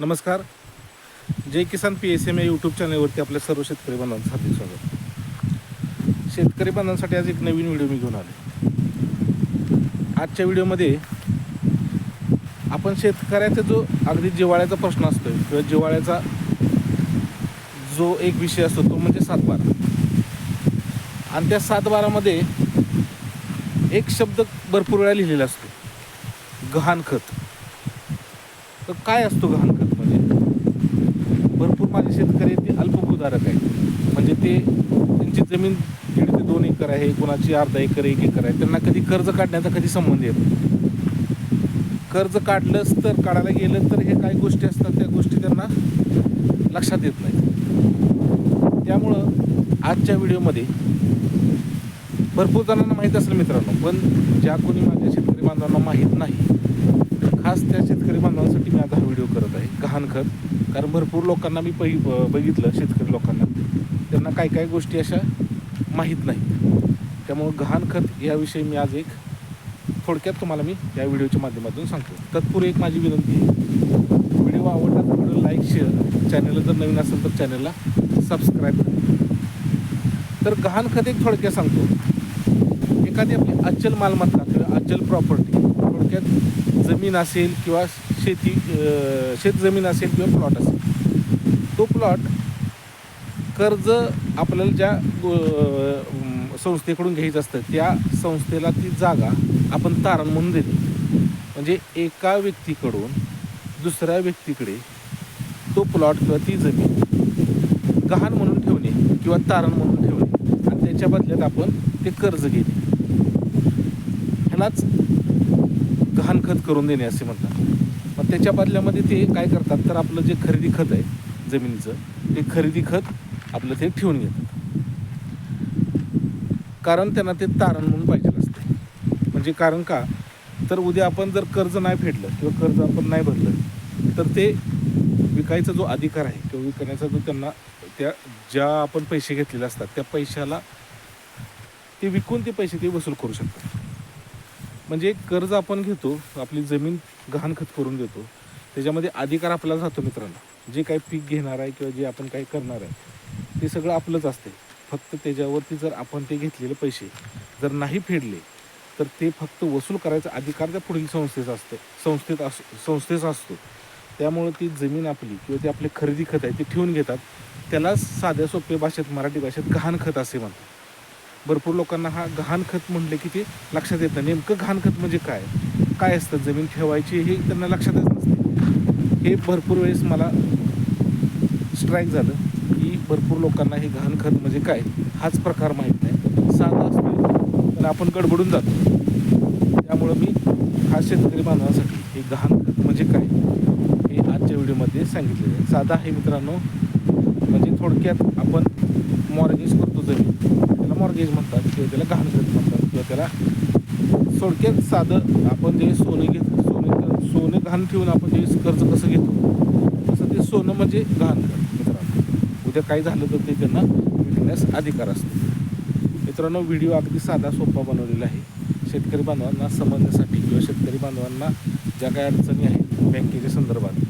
नमस्कार. Jai Kisan P S M या YouTube चॅनलवरती आपल्या सर्व शेतकरी बांधवांचं हार्दिक स्वागत. शेतकरी बांधवांसाठी आज एक नवीन व्हिडिओ मी घेऊन आले आजच्या व्हिडिओमध्ये आपण शेतकऱ्याचा जो अगदी जिवाळ्याचा प्रश्न असतो किंवा जिवाळ्याचा जो एक विषय असतो तो म्हणजे सातबारा. आणि त्या सातबारामध्ये एक शब्द भरपूर वेळा लिहिलेला असतो. गहाणखत. तर काय असतो गहाणखत? शेतकरी ते अल्पभूधारक आहेत म्हणजे ते त्यांची जमीन दीड ते दोन एकर आहे कोणाची अर्धा एकर एक एकर आहे त्यांना कधी कर्ज काढण्याचा कधी संबंध येत नाही. कर्ज काढलंच तर काढायला गेलं तर हे काही गोष्टी असतात त्या गोष्टी त्यांना लक्षात येत नाही त्यामुळं आजच्या व्हिडिओमध्ये भरपूर जणांना माहीत असेल मित्रांनो पण ज्या कोणी माझ्या शेतकरी बांधवांना माहीत नाही खास त्या शेतकरी बांधवांसाठी मी आज हा व्हिडिओ करत आहे. गहाणखत कारण भरपूर लोकांना मी पहि ब- बघितलं शेतकरी लोकांना. त्यांना काही काही गोष्टी अशा माहीत नाहीत. त्यामुळं गहाणखत याविषयी मी आज एक थोडक्यात तुम्हाला मी या व्हिडिओच्या माध्यमातून सांगतो. तत्पूर्वी एक माझी विनंती आहे. व्हिडिओ आवडला तर व्हिडिओ लाईक शेअर. चॅनलला जर नवीन असेल तर चॅनलला सबस्क्राईब तर गहाणखत एक थोडक्यात सांगतो. एखादी आपली अचल मालमत्ता किंवा अचल प्रॉपर्टी थोडक्यात जमीन असेल किंवा शेती शेतजमीन असेल किंवा प्लॉट असेल. तो प्लॉट कर्ज आपल्याला ज्या संस्थेकडून घ्यायचं असतं त्या संस्थेला ती जागा आपण तारण म्हणून देतो म्हणजे एका व्यक्तीकडून दुसऱ्या व्यक्तीकडे तो प्लॉट किंवा ती जमीन गहाण म्हणून ठेवणे किंवा तारण म्हणून ठेवणे. आणि त्याच्या बदल्यात आपण ते कर्ज घेणे. त्यालाच गहाणखत करून देणे असे म्हणतात. मग त्याच्या बदल्यामध्ये ते काय करतात तर आपलं जे खरेदी खत आहे जमिनीचं ते खरेदी खत आपलं ते ठेवून घेतात. कारण त्यांना ते तारण म्हणून पाहिजे असते. म्हणजे कारण का? तर उद्या आपण जर कर्ज नाही फेडलं किंवा कर्ज आपण नाही भरलं तर ते विकायचा जो अधिकार आहे किंवा विकण्याचा जो त्यांना त्या ज्या आपण पैसे घेतलेले असतात त्या पैशाला ते विकून ते पैसे ते वसूल करू शकतात. म्हणजे कर्ज आपण घेतो आपली जमीन गहाणखत करून देतो त्याच्यामध्ये अधिकार आपल्याला राहतो मित्रांनो. जे काही पीक घेणार आहे किंवा जे आपण काही करणार आहे ते सगळं आपलंच असते. फक्त त्याच्यावरती जर आपण ते घेतलेले पैसे जर नाही फेडले तर ते फक्त वसूल करायचा अधिकार त्या पुढील संस्थेचा असते संस्थेत अस संस्थेचा असतो. त्यामुळं ती जमीन आपली किंवा ते आपले खरेदी खत आहे ते ठेवून घेतात. त्याला साध्या सोप्या भाषेत मराठी भाषेत गहाणखत असे म्हणतात. भरपूर लोकांना हा घाणखत म्हणले की ते लक्षात येतं. नेमकं घाणखत म्हणजे काय? काय असतं? जमीन ठेवायची हे त्यांना लक्षातच नसते. हे भरपूर वेळेस मला स्ट्राईक झालं की भरपूर लोकांना हे घाणखत म्हणजे काय? हाच प्रकार माहीत नाही. साधा असतो. तर आपण गडबडून जातो. त्यामुळं मी हा शेतकरी बांधवासाठी हे घाणखत म्हणजे काय? हे आजच्या व्हिडिओमध्ये सांगितलेलं आहे. साधा आहे मित्रांनो म्हणजे थोडक्यात आपण मॉर्गेज करतो जमीन. मॉर्गेज म्हणतात किंवा त्याला गहाणखत म्हणतात किंवा त्याला थोडक्यात साधं आपण जे सोने घेतो सोने सोने गहाण ठेवून आपण जे कर्ज कसं घेतो? तसं ते सोनं म्हणजे गहाणखत मित्रांनो. उद्या काय झालं तर ते त्यांना विकण्यास अधिकार असतो. मित्रांनो व्हिडिओ अगदी साधा सोपा बनवलेला आहे. शेतकरी बांधवांना समजण्यासाठी किंवा शेतकरी बांधवांना ज्या काही अडचणी आहेत बँकेच्या संदर्भात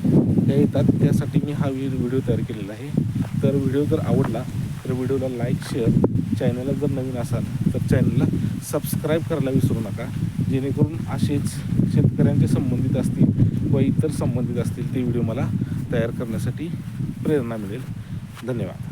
त्या येतात. त्यासाठी मी हा व्हिडिओ तयार केलेला आहे. तर व्हिडिओ जर आवडला तर व्हिडिओला लाईक शेअर चॅनलला जर नवीन असाल तर चॅनलला सबस्क्राईब करायला विसरू नका. जेणेकरून असेच शेतकऱ्यांचे संबंधित असतील व इतर संबंधित असतील ते व्हिडिओ मला तयार करण्यासाठी प्रेरणा मिळेल. धन्यवाद.